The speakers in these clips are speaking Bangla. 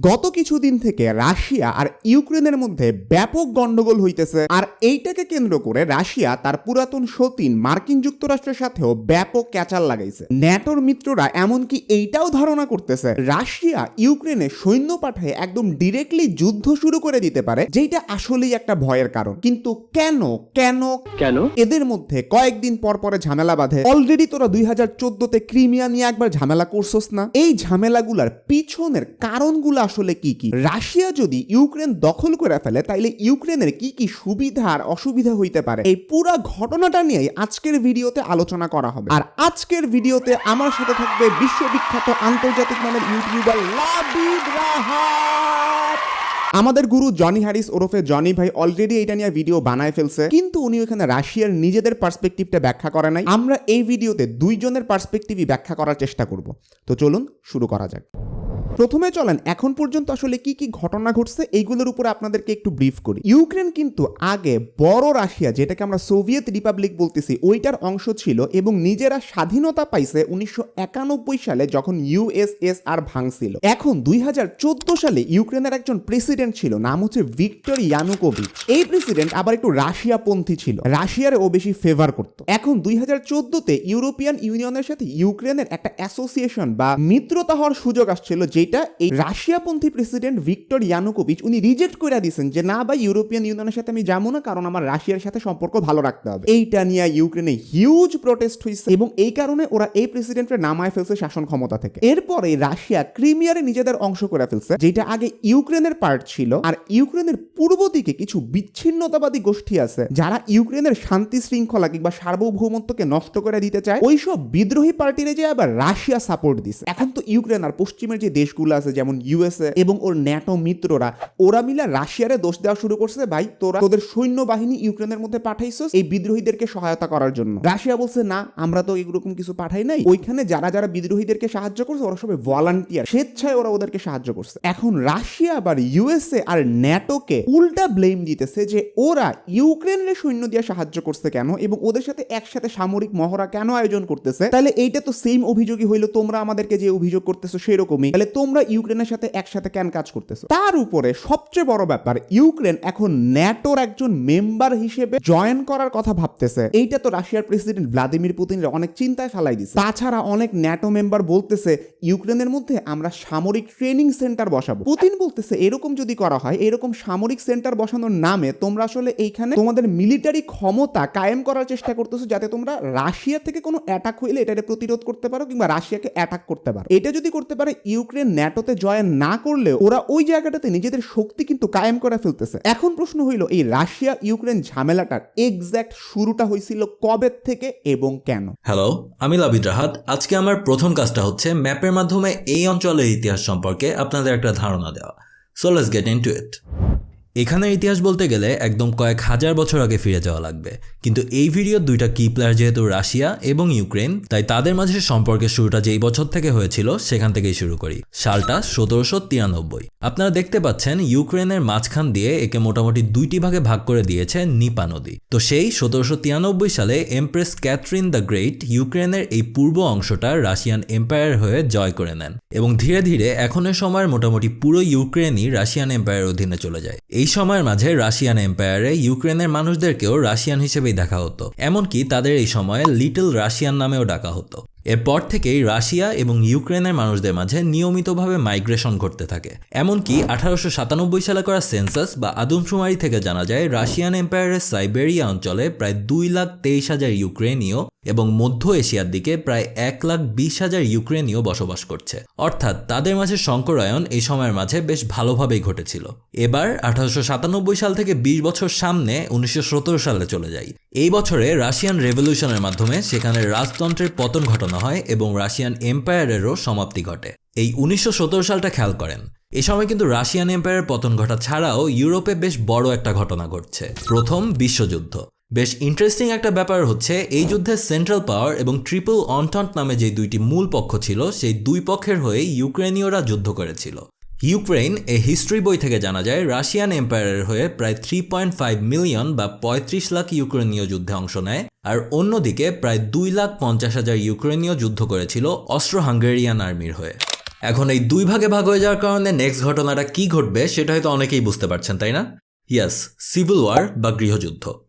গত কিছুদিন থেকে রাশিয়া আর ইউক্রেনের মধ্যে ব্যাপক গন্ডগোল হইতেছে আর এইটাকে কেন্দ্র করে রাশিয়া তার পুরাতন সতীন মার্কিন যুক্তরাষ্ট্রের সাথেও ব্যাপক ক্যাচাল লাগাইছে। ন্যাটোর মিত্ররা এমনকি এইটাও ধারণা করতেছে রাশিয়া ইউক্রেনে সৈন্য পাঠায় একদম ডিরেক্টলি যুদ্ধ শুরু করে দিতে পারে যেটা আসলেই একটা ভয়ের কারণ। কিন্তু কেন কেন? কেন? এদের মধ্যে কয়েকদিন পর পরে ঝামেলা বাঁধে। অলরেডি তোরা দুই হাজার চোদ্দতে ক্রিমিয়া নিয়ে একবার ঝামেলা করছস না? এই ঝামেলাগুলার পিছনের কারণগুলো আসলে কি কি? রাশিয়া যদি ইউক্রেন দখল করে ফেলে, তাইলে ইউক্রেনের কি কি সুবিধা আর অসুবিধা হইতে পারে? এই পুরা ঘটনাটা নিয়েই আজকের ভিডিওতে আলোচনা করা হবে। আর আজকের ভিডিওতে আমার সাথে থাকবে বিশ্ববিখ্যাত আন্তর্জাতিক মানের ইউটিউবার লাবিব রাহাত। আমাদের গুরু জনি হ্যারিস ওরফে জনি ভাই অলরেডি এটা নিয়ে ভিডিও বানায় ফেলছে। কিন্তু উনি ওখানে রাশিয়ার নিজেদের পার্সপেক্টিভটা ব্যাখ্যা করে নাই। আমরা এই ভিডিওতে দুইজনের পার্সপেক্টিভই ব্যাখ্যা করার চেষ্টা করব। তো চলুন শুরু করা যাক। প্রথমে চলেন, এখন পর্যন্ত আসলে কি কি ঘটনা ঘটছে, এইগুলোর উপরে আপনাদেরকে একটু ব্রিফ করি। ইউক্রেন কিন্তু আগে বড় রাশিয়া, যেটাকে আমরা সোভিয়েত রিপাবলিক বলতেছি, ওইটার অংশ ছিল এবং নিজেরা স্বাধীনতা পাইছে উনিশশো একানব্বই সালে যখন ইউএসএসআর ভাঙছিল। এখন দুই হাজার চোদ্দ সালে ইউক্রেনের একজন প্রেসিডেন্ট ছিল, নাম হচ্ছে ভিক্টর ইয়ানুকোভিচ। এই প্রেসিডেন্ট আবার একটু রাশিয়া পন্থী ছিল, রাশিয়ার ও বেশি ফেভার করত। এখন দুই হাজার চোদ্দতে ইউরোপিয়ান ইউনিয়নের সাথে ইউক্রেনের একটা অ্যাসোসিয়েশন বা মিত্রতা হওয়ার সুযোগ আসছিল যেটা এই রাশিয়াপন্থী প্রেসিডেন্ট ভিক্টর ইয়ানুকোভিচ উনি রিজেক্ট করে দিয়েছেন যে, না ভাই ইউরোপিয়ান ইউনিয়নের সাথে আমি যাব না, কারণ আমার রাশিয়ার সাথে সম্পর্ক ভালো রাখতে হবে। এইটা নিয়ে ইউক্রেনে হিউজ প্রোটেস্ট হয়েছে এবং এই কারণে ওরা এই প্রেসিডেন্টের নামায় ফেলছে শাসন ক্ষমতা থেকে। এরপরে রাশিয়া ক্রিমিয়ারে নিজেদের অংশ করে ফেলছে, যেটা আগে ইউক্রেনের পার্ট ছিল, আর ইউক্রেনের পূর্ব দিকে কিছু বিচ্ছিন্নতাবাদী গোষ্ঠী আছে, যারা ইউক্রেনের শান্তি শৃঙ্খলা কিংবা সার্বভৌমত্বকে নষ্ট করে দিতে চায়। ওইসব বিদ্রোহী পার্টিরে যে আবার রাশিয়া সাপোর্ট দিছে। এখন তো ইউক্রেন আর পশ্চিমের যে দেশগুলো আছে, যেমন ইউএসএ এবং ওর ন্যাটো মিত্ররা। ওরা মিলে রাশিয়ারে দোষ দেওয়া শুরু করছে, ভাই, তোরা তোদের সৈন্য বাহিনী ইউক্রেনের মধ্যে পাঠাইছস এই বিদ্রোহীদেরকে সহায়তা করার জন্য। রাশিয়া বলছে, না, আমরা তো এরকম কিছু পাঠাই নাই। ওইখানে যারা যারা বিদ্রোহীদেরকে সাহায্য করছে, ওরা সবাই ভলান্টিয়ার স্বেচ্ছায় ওরা ওদেরকে সাহায্য করছে। এখন রাশিয়া আবার ইউএসএ আর ন্যাটোকে উল্টা ব্লেম দিতেছে যে ওরা ইউক্রেনের সৈন্য দিয়ে সাহায্য করছে কেন এবং ওদের সাথে একসাথে সামরিক মহড়া কেন আয়োজন করতেছে? তাহলে এইটা তো সেম অভিযোগই হইল, তোমরা আমাদেরকে যে অভিযোগ করতেছো সেরকমই। তাহলে তোমরা ইউক্রেনের সাথে একসাথে কেন কাজ করতেছো? তার উপরে সবচেয়ে বড় ব্যাপার, ইউক্রেন এখন ন্যাটোর একজন মেম্বার হিসেবে জয়েন করার কথা ভাবতেছে। এইটা তো রাশিয়ার প্রেসিডেন্ট ভ্লাদিমির পুতিনের অনেক চিন্তায় ফেলাই দিছে। তাছাড়া অনেক ন্যাটো মেম্বার বলতেছে, ইউক্রেনের মধ্যে আমরা সামরিক ট্রেনিং সেন্টার বসাবো। পুতিন বলতেছে, এরকম যদি করা হয়, এরকম সামরিক সেন্টার বসানোর নামে তোমরা আসলে এইখানে তোমাদের মিলিটারি ক্ষমতা কায়েম করার চেষ্টা করতেছো, যাতে তোমরা রাশিয়া থেকে কোনো অ্যাটাক হইলে এটাকে প্রতিরোধ করতে পারো কিংবা রাশিয়াকে অ্যাটাক করতে পারো। এটা যদি করতে পারে, ইউক্রেন ন্যাটোতে জয়েন না করলেও ওরা ওই জায়গাটাতে নিজেদের শক্তি কিন্তু কায়েম করে ফেলতেছে। এখন প্রশ্ন হইল, এই রাশিয়া ইউক্রেন ঝামেলাটার এক্স্যাক্ট শুরুটা হয়েছিল কবে থেকে এবং কেন? হ্যালো আমি লাবিদ রাহাত। আজকে আমার প্রথম কাজটা হচ্ছে ম্যাপের মাধ্যমে এই অঞ্চলের ইতিহাস সম্পর্কে আপনাদের একটা ধারণা দেওয়া। So let's get in it এখানের ইতিহাস বলতে গেলে একদম কয়েক হাজার বছর আগে ফিরে যাওয়া লাগবে। কিন্তু এই ভিডিওর দুইটা কি প্লেয়ার যেহেতু রাশিয়া এবং ইউক্রেন, তাই তাদের মাঝে সম্পর্কের শুরুটা যেই বছর থেকে হয়েছিল সেখান থেকেই শুরু করি। সালটা সতেরোশো তিরানব্বই। আপনারা দেখতে পাচ্ছেন ইউক্রেনের মাঝখান দিয়ে একে মোটামুটি দুইটি ভাগে ভাগ করে দিয়েছে নিপা নদী। তো সেই সতেরোশো তিরানব্বই সালে এমপ্রেস ক্যাথরিন দ্য গ্রেট ইউক্রেনের এই পূর্ব অংশটা রাশিয়ান এম্পায়ার হয়ে জয় করে নেন এবং ধীরে ধীরে এখনের সময়ের মোটামুটি পুরো ইউক্রেনই রাশিয়ান এম্পায়ারের অধীনে চলে যায়। এই সময়ের মাঝে রাশিয়ান এম্পায়ারে ইউক্রেনের মানুষদেরকেও রাশিয়ান হিসেবেই দেখা হতো। এমনকি তাদের এই সময় লিটল রাশিয়ান নামেও ডাকা হতো। এরপর থেকেই রাশিয়া এবং ইউক্রেনের মানুষদের মাঝে নিয়মিতভাবে মাইগ্রেশন ঘটতে থাকে। এমনকি আঠারোশো সাতানব্বই সালে করা সেন্সাস বা আদমশুমারি থেকে জানা যায়, রাশিয়ান এম্পায়ারের সাইবেরিয়া অঞ্চলে প্রায় দুই লাখ তেইশ হাজার ইউক্রেনীয় এবং মধ্য এশিয়ার দিকে প্রায় এক লাখ বিশ হাজার ইউক্রেনীয় বসবাস করছে। অর্থাৎ তাদের মাঝে সংকরায়ন এই সময়ের মাঝে বেশ ভালোভাবেই ঘটেছিল। এবার আঠারোশো সাতানব্বই সাল থেকে বিশ বছর সামনে উনিশশো সতেরো সালে চলে যাই। এই বছরে রাশিয়ান রেভলিউশনের মাধ্যমে সেখানে রাজতন্ত্রের পতন ঘটানো হয় এবং রাশিয়ান এম্পায়ারেরও সমাপ্তি ঘটে। এই উনিশশো সতেরো সালটা খেয়াল করেন। এ সময় কিন্তু রাশিয়ান এম্পায়ারের পতন ঘটা ছাড়াও ইউরোপে বেশ বড় একটা ঘটনা ঘটছে। প্রথম বিশ্বযুদ্ধ। বেশ ইন্টারেস্টিং একটা ব্যাপার হচ্ছে, এই যুদ্ধে সেন্ট্রাল পাওয়ার এবং ট্রিপল অনটন্ট নামে যে দুইটি মূল পক্ষ ছিল, সেই দুই পক্ষের হয়ে ইউক্রেনীয়রা যুদ্ধ করেছিল। ইউক্রেন এ হিস্ট্রি বই থেকে জানা যায়, রাশিয়ান এম্পায়ারের হয়ে প্রায় থ্রি পয়েন্ট ফাইভ মিলিয়ন বা পঁয়ত্রিশ লাখ ইউক্রেনীয় যুদ্ধে অংশ নেয়, আর অন্যদিকে প্রায় দুই লাখ পঞ্চাশ হাজার ইউক্রেনীয় যুদ্ধ করেছিল অস্ট্রো হাঙ্গেরিয়ান আর্মির হয়ে। এখন এই দুই ভাগে ভাগ হয়ে যাওয়ার কারণে নেক্সট ঘটনাটা কি ঘটবে সেটা হয়তো অনেকেই বুঝতে পারছেন, তাই না? ইয়াস সিভিল ওয়ার বা গৃহযুদ্ধ।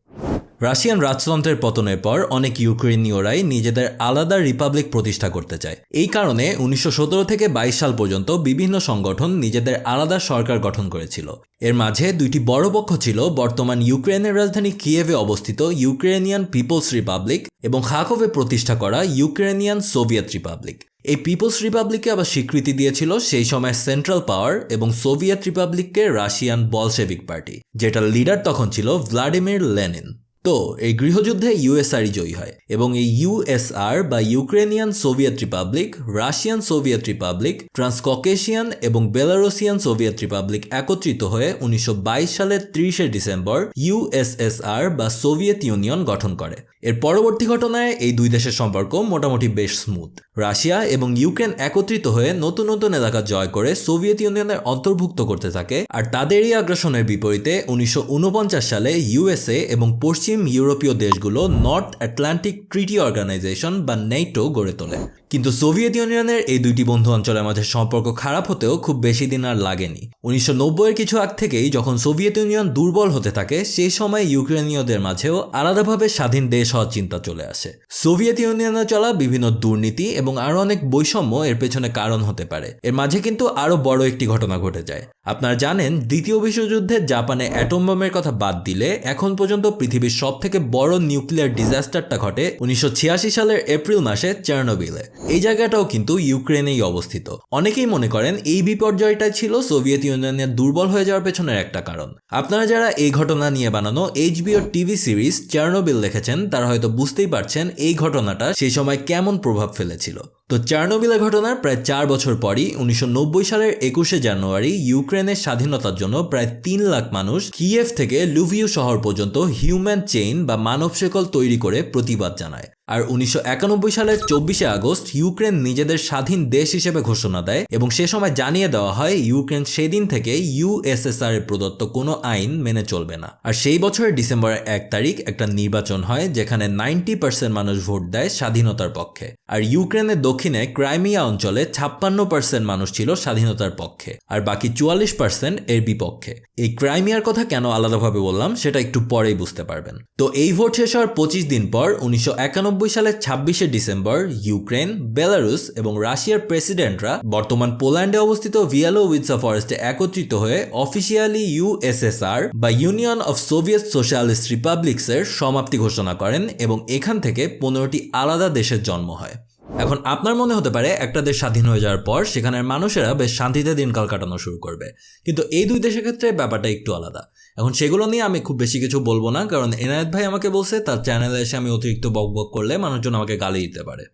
রাশিয়ান রাজতন্ত্রের পতনের পর অনেক ইউক্রেনীয়রাই নিজেদের আলাদা রিপাবলিক প্রতিষ্ঠা করতে চায়। এই কারণে উনিশশো সতেরো থেকে বাইশ সাল পর্যন্ত বিভিন্ন সংগঠন নিজেদের আলাদা সরকার গঠন করেছিল। এর মাঝে দুইটি বড় পক্ষ ছিল বর্তমান ইউক্রেনের রাজধানী কিয়েভে অবস্থিত ইউক্রেনিয়ান পিপলস রিপাবলিক এবং খাকোভে প্রতিষ্ঠা করা ইউক্রেনিয়ান সোভিয়েত রিপাবলিক। এই পিপলস রিপাবলিককে আবার স্বীকৃতি দিয়েছিল সেই সময় সেন্ট্রাল পাওয়ার এবং সোভিয়েত রিপাবলিককে রাশিয়ান বলশেভিক পার্টি, যেটার লিডার তখন ছিল ভ্লাদিমির লেনিন। তো এই গৃহযুদ্ধে ইউএসআরই জয়ী হয় এবং এই ইউএসআর বা Ukrainian Soviet republic, Russian Soviet republic, Transcaucasian এবং বেলারুসিয়ান সোভিয়েত রিপাবলিক একত্রিত হয়ে উনিশশো সালের ত্রিশে ডিসেম্বর ইউএসএসআর বা সোভিয়েত ইউনিয়ন গঠন করে। এর পরবর্তী ঘটনায় এই দুই দেশের সম্পর্ক মোটামুটি বেশ স্মুথ রাশিয়া এবং ইউক্রেন একত্রিত হয়ে নতুন নতুন এলাকা জয় করে সোভিয়েত ইউনিয়নের অন্তর্ভুক্ত করতে থাকে, আর তাদেরই আগ্রাসনের বিপরীতে উনিশশো ঊনপঞ্চাশ সালে ইউএসএ এবং পশ্চিম ইউরোপীয় দেশগুলো নর্থ আটলান্টিক ট্রিটি অর্গানাইজেশন বা নেটো গড়ে তোলে। কিন্তু সোভিয়েত ইউনিয়নের এই দুইটি বন্ধু অঞ্চলের মাঝে সম্পর্ক খারাপ হতেও খুব বেশি দিন আর লাগেনি। উনিশশো এর কিছু আগ থেকেই যখন সোভিয়েত ইউনিয়ন দুর্বল হতে থাকে সেই সময় ইউক্রেনীয়দের মাঝেও আলাদাভাবে স্বাধীন দেশ হওয়ার চিন্তা চলে আসে। সোভিয়েত ইউনিয়নে চলা বিভিন্ন দুর্নীতি এবং আরও অনেক বৈষম্য এর পেছনে কারণ হতে পারে। এর মাঝে কিন্তু আরও বড় একটি ঘটনা ঘটে যায়। আপনারা জানেন, দ্বিতীয় বিশ্বযুদ্ধে জাপানে অ্যাটম বোমের কথা বাদ দিলে এখন পর্যন্ত পৃথিবীর সব থেকে বড় নিউক্লিয়ার ডিজাস্টারটা ঘটে উনিশশো সালের এপ্রিল মাসে চার্নোবিলে। এই জায়গাটাও কিন্তু ইউক্রেনেই অবস্থিত। অনেকেই মনে করেন এই বিপর্যয়টাই ছিল সোভিয়েত ইউনিয়নের দুর্বল হয়ে যাওয়ার পেছনের একটা কারণ। আপনারা যারা এই ঘটনা নিয়ে বানানো এইচবিও টিভি সিরিজ চার্নোবিল দেখেছেন, তারা হয়তো বুঝতেই পারছেন এই ঘটনাটা সেই সময় কেমন প্রভাব ফেলেছিল। তো চার্নোবিলের ঘটনার প্রায় চার বছর পরই উনিশশো নব্বই সালের একুশে জানুয়ারি ইউক্রেনের স্বাধীনতার জন্য প্রায় তিন লাখ মানুষ কিয়েভ থেকে লুভিউ শহর পর্যন্ত হিউম্যান চেইন বা মানব শেকল তৈরি করে প্রতিবাদ জানায়। আর উনিশশো একানব্বই সালের চব্বিশে আগস্ট ইউক্রেন নিজেদের স্বাধীন দেশ হিসেবে ঘোষণা দেয় এবং সে সময় জানিয়ে দেওয়া হয়, ইউক্রেন সেদিন থেকে ইউএসএসআর এর প্রদত্ত কোনো আইন মেনে চলবে না। আর সেই বছরের ডিসেম্বরের এক তারিখ একটা নির্বাচন হয়, যেখানে নাইনটি পার্সেন্ট মানুষ ভোট দেয় স্বাধীনতার পক্ষে। আর ইউক্রেনের দক্ষিণে ক্রাইমিয়া অঞ্চলে ছাপ্পান্ন পার্সেন্ট মানুষ ছিল স্বাধীনতার পক্ষে, আর বাকি চুয়াল্লিশ পার্সেন্ট এর বিপক্ষে। এই ক্রাইমিয়ার কথা কেন আলাদাভাবে বললাম, সেটা একটু পরেই বুঝতে পারবেন। তো এই ভোট শেষ হওয়ার পঁচিশ দিন পর উনিশশো একানব্বই সালের ছাব্বিশে ডিসেম্বর, ইউক্রেন বেলারুস এবং রাশিয়ার প্রেসিডেন্টরা বর্তমান পোল্যান্ডে অবস্থিত ভিয়ালো উইটসা ফরেস্টে একত্রিত হয়ে অফিসিয়ালি ইউএসএসআর বা ইউনিয়ন অফ সোভিয়েত সোশ্যালিস্ট রিপাবলিক্সের সমাপ্তি ঘোষণা করেন এবং এখান থেকে পনেরোটি আলাদা দেশের জন্ম হয়। এখন আপনার মনে হতে পারে একটা দেশ স্বাধীন হয়ে যাওয়ার পর সেখানের মানুষেরা বেশ শান্তিতে দিনকাল কাটানো শুরু করবে। কিন্তু এই দুই দেশের ক্ষেত্রে ব্যাপারটা একটু আলাদা। এখন সেগুলো নিয়ে আমি খুব বেশি কিছু বলব না, কারণ এনায়েত ভাই আমাকে বলছে, তার চ্যানেলে এসে আমি অতিরিক্ত বক বক করলে মানুষজন আমাকে গালি দিতে পারে।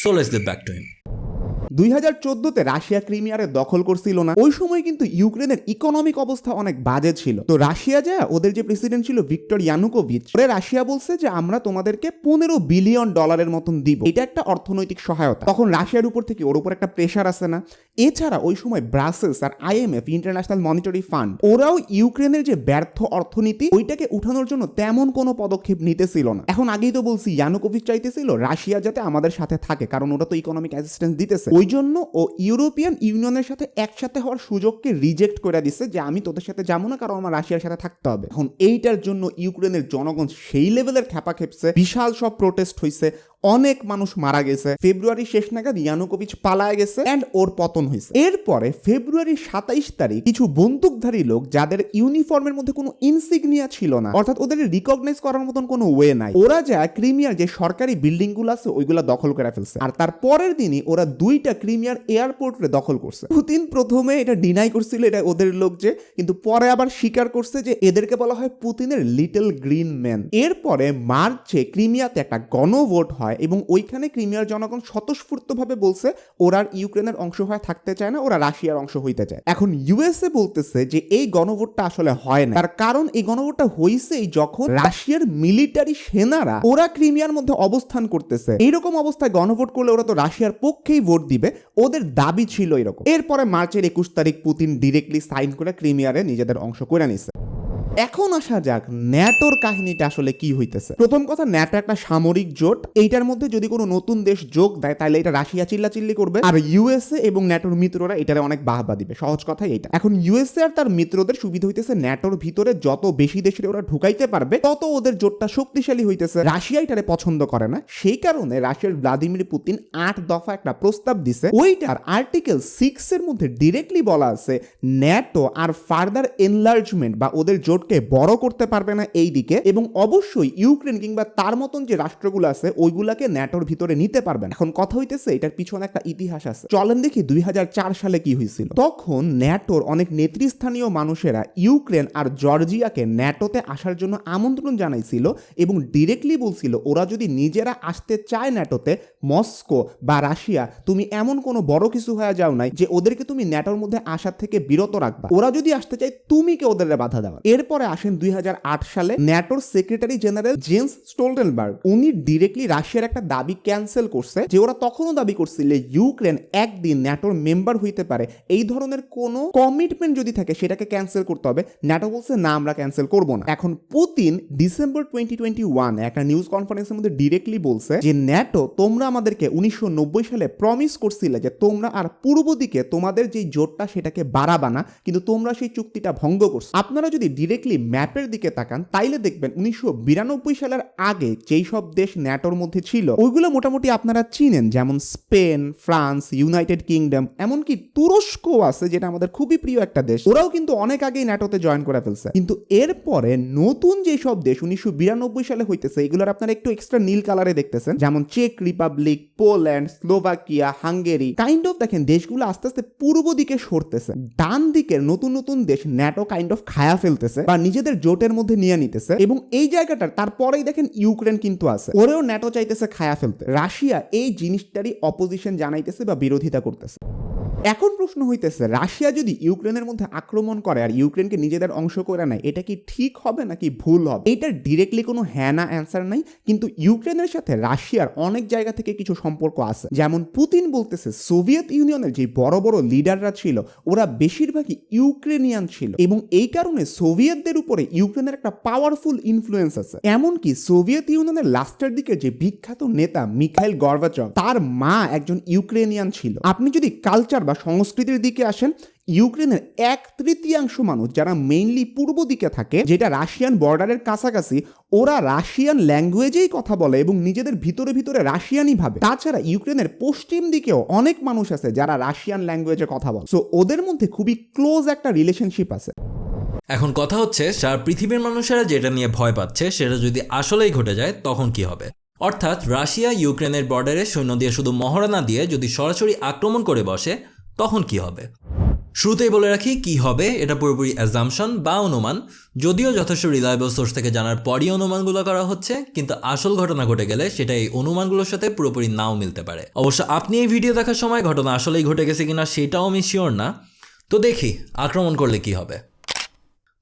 So let's get back to him দুই হাজার চোদ্দতে রাশিয়া ক্রিমিয়ারে দখল করছিল না। ওই সময় কিন্তু ইউক্রেনের ইকোনমিক অবস্থা অনেক বাজে ছিল। তো রাশিয়া যায়, ওদের যে প্রেসিডেন্ট ছিল ভিক্টর ইয়ানুকোভিচ ওরে রাশিয়া বলছে যে, আমরা তোমাদেরকে পনেরো বিলিয়ন ডলারের মতন দিব। এটা একটা অর্থনৈতিক সহায়তা। তখন রাশিয়ার উপর থেকে ওর উপর একটা প্রেশার আছে না। এছাড়া ওই সময় ব্রাসেলস আর আইএমএফ ইন্টারন্যাশনাল মনিটারি ফান্ড ওরাও ইউক্রেনের যে ব্যর্থ অর্থনীতি, ওইটাকে উঠানোর জন্য তেমন কোনো পদক্ষেপ নিতেছিল না। এখন আগেই তো বলছি, ইয়ানুকোভিচ চাইতেছিল রাশিয়া যাতে আমাদের সাথে থাকে, কারণ ওরা তো ইকোনমিক অ্যাসিস্ট্যান্স দিতেছে। ওই জন্য ও ইউরোপিয়ান ইউনিয়নের সাথে একসাথে হওয়ার সুযোগকে রিজেক্ট করে দিচ্ছে যে আমি তোদের সাথে যাব না, কারণ আমার রাশিয়ার সাথে থাকতে হবে। এখন এইটার জন্য ইউক্রেনের জনগণ সেই লেভেলের খ্যাপা খেপছে, বিশাল সব প্রোটেস্ট হয়েছে অনেক মানুষ মারা গেছে। ফেব্রুয়ারি শেষ নাগাদ ইয়ানুকোভিচ পালায় গেছে অ্যান্ড ওর পতন হয়েছে। এরপরে ফেব্রুয়ারি সাতাইশ তারিখ কিছু বন্দুকধারী লোক যাদের ইউনিফর্মের মধ্যে কোনো ইনসিগনিয়া ছিল না, অর্থাৎ ওদের রিকগনাইজ করার মতন কোনো ওয়ে নাই, ওরা যায় ক্রিমিয়ার যে সরকারি বিল্ডিংগুলো আছে, ওইগুলা দখল করে ফেলছে। আর তার পরের দিনই ওরা দুইটা ক্রিমিয়ার এয়ারপোর্টে দখল করছে। পুতিন প্রথমে এটা ডিনাই করছিল, এটা ওদের লোক যে, কিন্তু পরে আবার স্বীকার করছে যে, এদেরকে বলা হয় পুতিনের লিটল গ্রিন ম্যান এরপরে মার্চে ক্রিমিয়াতে একটা গণভোট হয় এবং ওইখানে ক্রিমিয়ার জনগণ স্বতঃস্ফূর্তভাবে বলছে ওরা ইউক্রেনের অংশ হয়ে থাকতে চায় না, ওরা রাশিয়ার অংশ হইতে চায়। এখন ইউএসএ বলতেছে যে এই গণভোটটা আসলে হয় না। তার কারণ এই গণভোটটা হইছেই যখন রাশিয়ার মিলিটারি সেনারা ওরা ক্রিমিয়ার মধ্যে অবস্থান করতেছে। এইরকম অবস্থায় গণভোট করলে ওরা তো রাশিয়ার পক্ষেই ভোট দিবে। ওদের দাবি ছিল এরকম। এরপরে মার্চের একুশ তারিখ পুতিন ডিরেক্টলি সাইন করে ক্রিমিয়ারে নিজেদের অংশ করে নিছে। এখন আসা যাক ন্যাটোর কাহিনীটা আসলে কি হইতেছে। প্রথম কথা ন্যাটো একটা সামরিক জোট। এইটার মধ্যে যদি কোনো নতুন দেশ যোগ দেয়, তাহলে এটা রাশিয়া চিল্লাচিল্লি করবে। আর ইউএসএ এবং ন্যাটোর মিত্ররা এটারে অনেক বাহবা দিবে। সহজ কথাই এটা। এখন ইউএসএ আর তার মিত্রদের সুবিধা হইতেছে, ন্যাটোর ভিতরে যত বেশি দেশের ওরা ঢুকাইতে পারবে, তত ওদের জোটটা শক্তিশালী হইতেছে। রাশিয়া এটারে পছন্দ করে না। সেই কারণে রাশিয়ার ভ্লাদিমির পুতিন আট দফা একটা প্রস্তাব দিছে। ওইটার আর্টিকেল সিক্স এর মধ্যে ডিরেক্টলি বলা আছে, ন্যাটো আর ফার্দার এনলার্জমেন্ট বা ওদের জোটকে বড় করতে পারবে না এই দিকে এবং অবশ্যই ইউক্রেন কিংবা তার মতন যে রাষ্ট্রগুলো আছে, ওইগুলাকে ন্যাটোর ভিতরে নিতে পারবে না। এখন কথা হইতেছে, এটার পিছনে একটা ইতিহাস আছে। চলেন দেখি দুই সালে কি হয়েছিল তখন ন্যাটোর অনেক নেতৃস্থানীয় মানুষেরা ইউক্রেন আর জর্জিয়াকে ন্যাটোতে আসার জন্য আমন্ত্রণ জানাইছিল এবং ডিরেক্টলি বলছিল, ওরা যদি নিজেরা আসতে চায় ন্যাটোতে, মস্কো বা রাশিয়া, তুমি এমন কোনো বড় কিছু হয়ে যাও নাই যে ওদেরকে তুমি ন্যাটোর মধ্যে আসার থেকে বিরত রাখবা। ওরা যদি আসতে চায়, তুমি কে ওদের বাধা দেওয়া এরপরে আসেন দুই সালে ন্যাটোর সেক্রেটারি জেনারেল জেমস স্টোলটেনবার্গ। উনি ডিরেক্টলি রাশিয়ার একটা দাবি ক্যান্সেল করছে যে ওরা তখনও দাবি করছিল ইউক্রেন একদিন ন্যাটোর মেম্বার হইতে পারে। এই ধরনের কোনো কমিটমেন্ট যদি থাকে, সেটাকে ক্যান্সেল করতে হবে। ন্যাটো বলছে, না, আমরা ক্যান্সেল করব না। এখন পুতিন ডিসেম্বর টোয়েন্টি একটা নিউজ কনফারেন্সের মধ্যে ডিরেক্টলি বলছে যে, ন্যাটো, তোমরা আমাদেরকে উনিশশো নব্বই সালে প্রমিস করছিলে যে তোমরা আর পূর্ব দিকে তোমাদের যে জোটটা সেটাকে বাড়াবা না, কিন্তু তোমরা সেই চুক্তিটা ভঙ্গ করছ। আপনারা যদি ডিরেক্টলি ম্যাপের দিকে তাকান, তাইলে দেখবেন উনিশশো বিরানব্বই সালের আগে যেই সব দেশ ন্যাটোর মধ্যে ছিল, ওইগুলো মোটামুটি আপনারা চিনেন, যেমন স্পেন, ফ্রান্স, ইউনাইটেড কিংডম, এমনকি তুরস্ক আছে যেটা আমাদের খুবই প্রিয় একটা দেশ। ওরাও কিন্তু অনেক আগেই ন্যাটোতে জয়েন করে ফেলছে। কিন্তু এরপরে নতুন যে সব দেশ উনিশশো সালে হইতেছে, এগুলোর আপনারা একটু এক্সট্রা নীল কালারে দেখতেছেন, যেমন check republic Poland Slovakia Hungary kind of দেখেন, দেশগুলো আস্তে আস্তে পূর্ব দিকে সরতেছে। ডান দিকের নতুন নতুন দেশ ন্যাটো কাইন্ড অফ খায়া ফেলতেছে। নিজেদের জোটের মধ্যে নিয়ে নিতেছে এবং এই জায়গাটার তারপরেই দেখেন ইউক্রেন কিন্তু আছে। ওরেও ন্যাটো চাইতেছে খায়া ফেলতে। রাশিয়া এই জিনিসটারই অপোজিশন জানাইতেছে বা বিরোধিতা করতেছে। এখন প্রশ্ন হইতেছে, রাশিয়া যদি ইউক্রেনের মধ্যে আক্রমণ করে আর ইউক্রেনকে নিজেদের অংশ করে নেয়, এটা কি ঠিক হবে নাকি ভুল হবে? এটার ডিরেক্টলি কোনো হ্যাঁ না অ্যান্সার নাই, কিন্তু ইউক্রেনের সাথে রাশিয়ার অনেক জায়গা থেকে কিছু সম্পর্ক আছে। যেমন পুতিন বলতেছে, সোভিয়েত ইউনিয়নের যে বড় বড় লিডাররা ছিল, ওরা বেশিরভাগই ইউক্রেনিয়ান ছিল এবং এই কারণে সোভিয়েতদের উপরে ইউক্রেনের একটা পাওয়ারফুল ইনফ্লুয়েন্স আছে। এমনকি সোভিয়েত ইউনিয়নের লাস্টের দিকে যে বিখ্যাত নেতা মিখাইল গর্বাচভ তার মা একজন ইউক্রেনিয়ান ছিল। আপনি যদি কালচার বা সংস্কৃতির দিকে আসেন, ইউক্রেনের এক তৃতীয়াংশ মানুষ যারা মেইনলি পূর্ব দিকে থাকে, যেটা রাশিয়ান বর্ডারের কাছাকাছি, ওরা রাশিয়ান ল্যাঙ্গুয়েজেই কথা বলে এবং নিজেদের ভিতরে ভিতরে রাশিয়ানই ভাবে। তাছাড়া ইউক্রেনের পশ্চিম দিকেও অনেক মানুষ আছে যারা রাশিয়ান ল্যাঙ্গুয়েজে কথা বলে। সো ওদের মধ্যে খুবই ক্লোজ একটা রিলেশনশিপ আছে। এখন কথা হচ্ছে সারা পৃথিবীর মানুষেরা যেটা নিয়ে ভয় পাচ্ছে, সেটা যদি আসলেই ঘটে যায়, তখন কি হবে? অর্থাৎ রাশিয়া ইউক্রেনের বর্ডারে সৈন্য দিয়ে শুধু মহড়া না দিয়ে যদি সরাসরি আক্রমণ করে বসে তখন কি হবে? শুরুতেই বলে রাখি, কি হবে? এটা পুরোপুরি অ্যাজামশন বা অনুমান। যদিও যথেষ্ট রিলায়েবল সোর্স থেকে জানার পরই অনুমানগুলো করা হচ্ছে, কিন্তু আসল ঘটনা ঘটে গেলে সেটা এই অনুমানগুলোর সাথে পুরোপুরি নাও মিলতে পারে। অবশ্য আপনি এই ভিডিও দেখার সময় ঘটনা আসলেই ঘটে গেছে কিনা সেটাও আমি শিওর না। তো দেখি, আক্রমণ করলে কি হবে?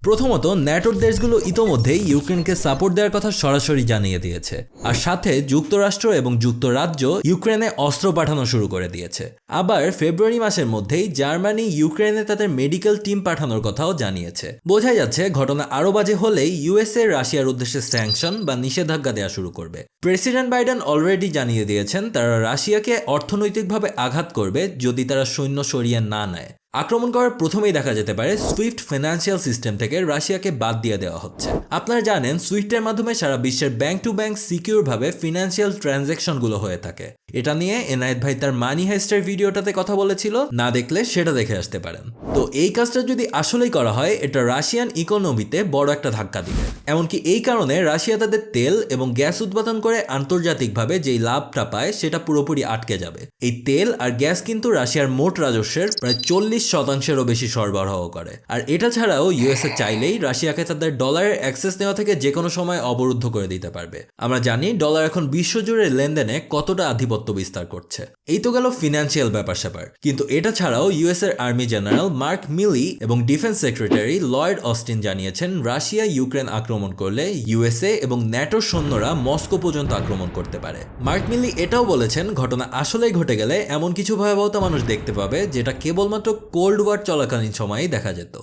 প্রথমত, ন্যাটোর দেশগুলো ইতোমধ্যেই ইউক্রেনকে সাপোর্ট দেওয়ার কথা সরাসরি জানিয়ে দিয়েছে। আর সাথে, যুক্তরাষ্ট্র এবং যুক্তরাজ্য ইউক্রেনে অস্ত্র পাঠানো শুরু করে দিয়েছে। আবার ফেব্রুয়ারি মাসের মধ্যেই জার্মানি ইউক্রেনে তাদের মেডিকেল টিম পাঠানোর কথাও জানিয়েছে। বোঝা যাচ্ছে, ঘটনা আরও বাজে হলেই ইউএসএ রাশিয়ার উদ্দেশ্যে স্যাংশন বা নিষেধাজ্ঞা দেওয়া শুরু করবে। প্রেসিডেন্ট বাইডেন অলরেডি জানিয়ে দিয়েছেন, তারা রাশিয়াকে অর্থনৈতিকভাবে আঘাত করবে যদি তারা সৈন্য সরিয়ে না নেয়। আক্রমণ করার প্রথমেই দেখা যেতে পারে সুইফট ফিনান্সিয়াল সিস্টেম থেকে রাশিয়াকে বাদ দিয়ে দেওয়া হচ্ছে। আপনারা জানেন, সুইফটের মাধ্যমে সারা বিশ্বের ব্যাংক টু ব্যাংক সিকিউরভাবে ফিনান্সিয়াল ট্রানজ্যাকশনগুলো হয়ে থাকে। এটা নিয়ে এনায়েত ভাই তার মানি হেস্টের ভিডিওটাতে কথা বলেছিল, না দেখলে সেটা দেখে আসতে পারেন। তো এই কাজটা যদি আসলেই করা হয়, এটা রাশিয়ান ইকোনমিতে বড় একটা ধাক্কা দিবে। এমনকি এই কারণে রাশিয়া তাদের তেল এবং গ্যাস উৎপাদন করে আন্তর্জাতিকভাবে যেই লাভটা পায়, সেটা পুরোপুরি আটকে যাবে। এই তেল আর গ্যাস কিন্তু রাশিয়ার মোট রাজস্বের প্রায় চল্লিশ শতাংশেরও বেশি সরবরাহ করে। আর এটা ছাড়াও ইউএসএ চাইলেই রাশিয়াকে তাদের ডলারের অ্যাক্সেস নেওয়া থেকে যে কোনো সময় অবরুদ্ধ করে দিতে পারবে। আমরা জানি ডলার এখন বিশ্বজুড়ে লেনদেনে কতটা আধিপত্য বিস্তার করছে। এই তো গেল ফিনান্সিয়াল ব্যাপার স্যাপার। কিন্তু এটা ছাড়াও ইউএস এর আর্মি জেনারেল মার্ক মিলি এবং ডিফেন্স সেক্রেটারি লয়েড অস্টিন জানিয়েছেন, রাশিয়া ইউক্রেন আক্রমণ করলে ইউএসএ এবং ন্যাটোর সৈন্যরা মস্কো পর্যন্ত আক্রমণ করতে পারে। মার্ক মিলি এটাও বলেছেন, ঘটনা আসলেই ঘটে গেলে এমন কিছু ভয়াবহতা মানুষ দেখতে পাবে, যেটা কেবলমাত্র কোল্ড ওয়ার চলাকালীন সময়েই দেখা যেত।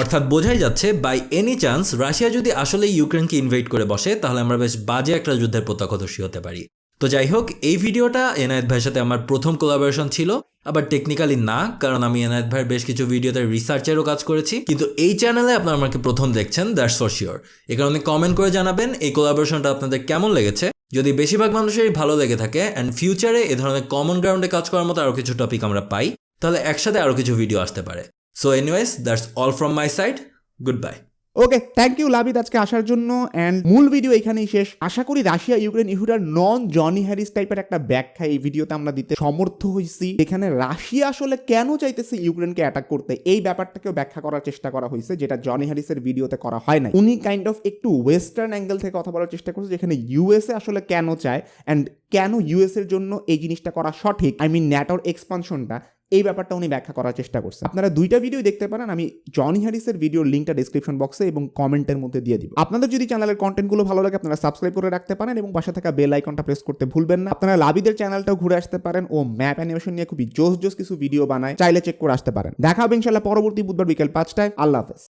অর্থাৎ বোঝাই যাচ্ছে বাই এনি চান্স রাশিয়া যদি আসলে ইউক্রেনকে ইনভাইট করে বসে, তাহলে আমরা বেশ বাজে একটা যুদ্ধের প্রত্যক্ষদর্শী হতে পারি। তো যাই হোক, এই ভিডিওটা এনায়েত ভাইয়ের সাথে আমার প্রথম কোলাবোরেশন ছিল। আবার টেকনিক্যালি না, কারণ আমি এনায়েত ভাইয়ের বেশ কিছু ভিডিওতে রিসার্চেরও কাজ করেছি। কিন্তু এই চ্যানেলে আপনারা আমাকে প্রথম দেখছেন দ্যাটস ফর শিওর এই কারণে কমেন্ট করে জানাবেন, এই কোলাবোরেশনটা আপনাদের কেমন লেগেছে? যদি বেশিরভাগ মানুষেরই ভালো লেগে থাকে অ্যান্ড ফিউচারে এ ধরনের কমন গ্রাউন্ডে কাজ করার মতো আরও কিছু টপিক আমরা পাই তাহলে একসাথে আরও কিছু ভিডিও আসতে পারে। So anyways that's all from my side good bye okay thank you লাভিদ আজকে আসার জন্য। অ্যান্ড মূল ভিডিও এখানেই শেষ। আশা করি রাশিয়া, ইউক্রেন ইহুডার নন জনি হ্যারিস টাইপের একটা ব্যাখ্যা এই ভিডিওতে আমরা দিতে সমর্থ হয়েছি এখানে রাশিয়া আসলে কেন চাইতেছে ইউক্রেনকে অ্যাটাক করতে? এই ব্যাপারটাকেও ব্যাখ্যা করার চেষ্টা করা হয়েছে যেটা জনি হ্যারিসের ভিডিওতে করা হয় না উনি কাইন্ড অফ একটু ওয়েস্টার্ন অ্যাঙ্গেল থেকে কথা বলার চেষ্টা করছে, যেখানে ইউএসএ আসলে কেন চায় অ্যান্ড কেন ইউএস এর জন্য এই জিনিসটা করা সঠিক? আই মিন ন্যাটোর এক্সপানশনটা এই ব্যাপারটা উনি ব্যাখ্যা করার চেষ্টা করছে। আপনারা দুইটা ভিডিও দেখতে পারেন, আমি জনি হ্যারিসের ভিডিওর লিঙ্কটা ডিসক্রিপশন বক্সে এবং কমেন্টের মধ্যে দিয়ে দিব। আপনাদের যদি চ্যানেলের কন্টেন্টগুলো ভালো লাগে, আপনারা সাবস্ক্রাইব করে রাখতে পারেন এবং পাশে থাকা বেল আইকনটা প্রেস করতে ভুলবেন না। আপনারা লাভিদের চ্যানেলটাও ঘুরে আসতে পারেন ও ম্যাপ অ্যানিমেশন নিয়ে খুবই জোস জোস কিছু ভিডিও বানায়, চাইলে চেক করে আসতে পারেন। দেখা হবে ইনশাল্লাহ পরবর্তী বুধবার বিকেল পাঁচটায়। আল্লাহ হাফেজ।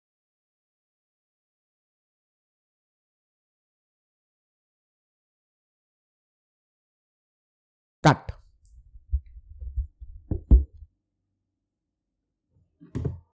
কাট